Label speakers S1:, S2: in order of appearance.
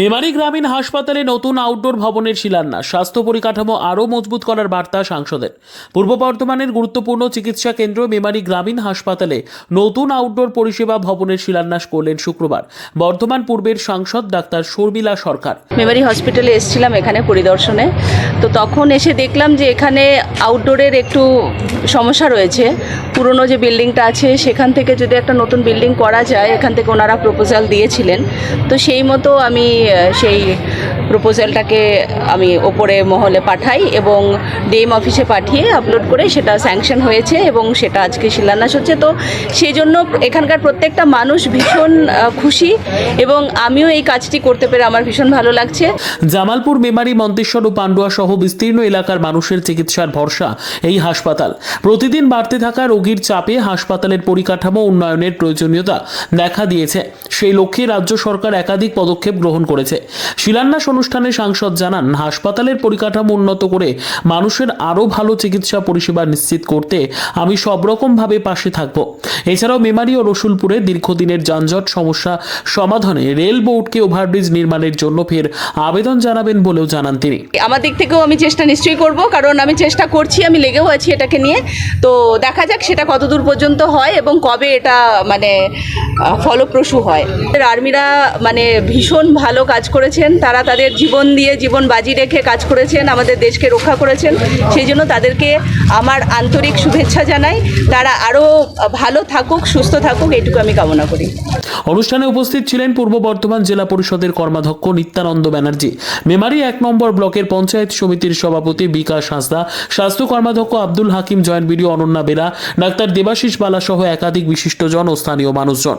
S1: মেমারি গ্রামীণ হাসপাতালে নতুন আউটডোর ভবনের শিলান্যাস। স্বাস্থ্য পরিকাঠামো আরও মজবুত করার বার্তা সাংসদের। পূর্ব বর্ধমানের গুরুত্বপূর্ণ চিকিৎসা কেন্দ্র মেমারি গ্রামীণ হাসপাতালে নতুন আউটডোর পরিষেবা ভবনের শিলান্যাস করলেন শুক্রবার। বর্ধমান পূর্বের সাংসদ ডাক্তার শর্মিলা সরকার।
S2: মেমারি হসপিটালে এসেছিলাম এখানে পরিদর্শনে। তো তখন এসে দেখলাম যে এখানে আউটডোরের একটু সমস্যা রয়েছে। পুরনো যে বিল্ডিংটা আছে, সেখান থেকে যদি একটা নতুন বিল্ডিং করা যায়, এখান থেকে ওনারা প্রপোজাল দিয়েছিলেন। তো সেই মতো আমি সেই প্রপোজালটাকে আমি ওপরে মহলে পাঠাই এবং ডিএম অফিসে পাঠিয়ে আপলোড করে সেটা স্যাংশন হয়েছে এবং সেটা আজকে শিলান্যাস হচ্ছে। তো সেই জন্য এখানকার প্রত্যেকটা মানুষ ভীষণ খুশি এবং আমিও এই কাজটি করতে পেরে আমার ভীষণ ভালো লাগছে।
S1: জামালপুর মেমারি মন্তেশ্বর ও পান্ডুয়া সহ বিস্তীর্ণ এলাকার মানুষের চিকিৎসার ভরসা এই হাসপাতাল। প্রতিদিন বাড়তে থাকা রোগীর চাপে হাসপাতালের পরিকাঠামো উন্নয়নের প্রয়োজনীয়তা দেখা দিয়েছে। সেই লক্ষ্যে রাজ্য সরকার একাধিক পদক্ষেপ গ্রহণ করেছে। শিলান্যাস অনুষ্ঠানে সাংসদ জানান, হাসপাতালের পরিকাঠামো উন্নত করে মানুষের আরও ভালো চিকিৎসা পরিষেবা নিশ্চিত করতে আমি সব রকমভাবে পাশে থাকব। এছাড়াও মেমারি ও রসুলপুরে দীর্ঘদিনের যানজট সমস্যা সমাধানে রেল বোর্ডকে ওভারব্রিজ নির্মাণের জন্য ফের আবেদন জানাবেন বলেও জানান তিনি।
S2: আমার দিক থেকেও আমি চেষ্টা নিশ্চয়ই করব, কারণ আমি চেষ্টা করছি, আমি লেগেও আছি এটাকে নিয়ে। তো দেখা যাক সেটা কতদূর পর্যন্ত হয় এবং কবে এটা মানে ফলপ্রসূ হয়। আর্মিরা মানে ভীষণ ভালো কাজ করেছেন, তারা তাদের জীবন দিয়ে জীবন বাজি রেখে কাজ করেছেন, আমাদের দেশকে রক্ষা করেছেন। সেই জন্য তাদেরকে আমার আন্তরিক শুভেচ্ছা জানাই। তারা আরও ভালো থাকুক, সুস্থ থাকুক এইটুকু আমি কামনা করি।
S1: অনুষ্ঠানে উপস্থিত ছিলেন পূর্ব বর্ধমান জেলা পরিষদের কর্মাধ্যক্ষ নিত্যানন্দ ব্যানার্জি। মেমারি এক নম্বর ব্লকের পঞ্চায়েত সমিতির সভাপতি বিকাশ হাসদা স্বাস্থ্য কর্মাধ্যক্ষ Abdul Hakim joint BDO Ananya Bera, doctor Debashis Bala সহ একাধিক বিশিষ্টজন ও স্থানীয় মানুষজন।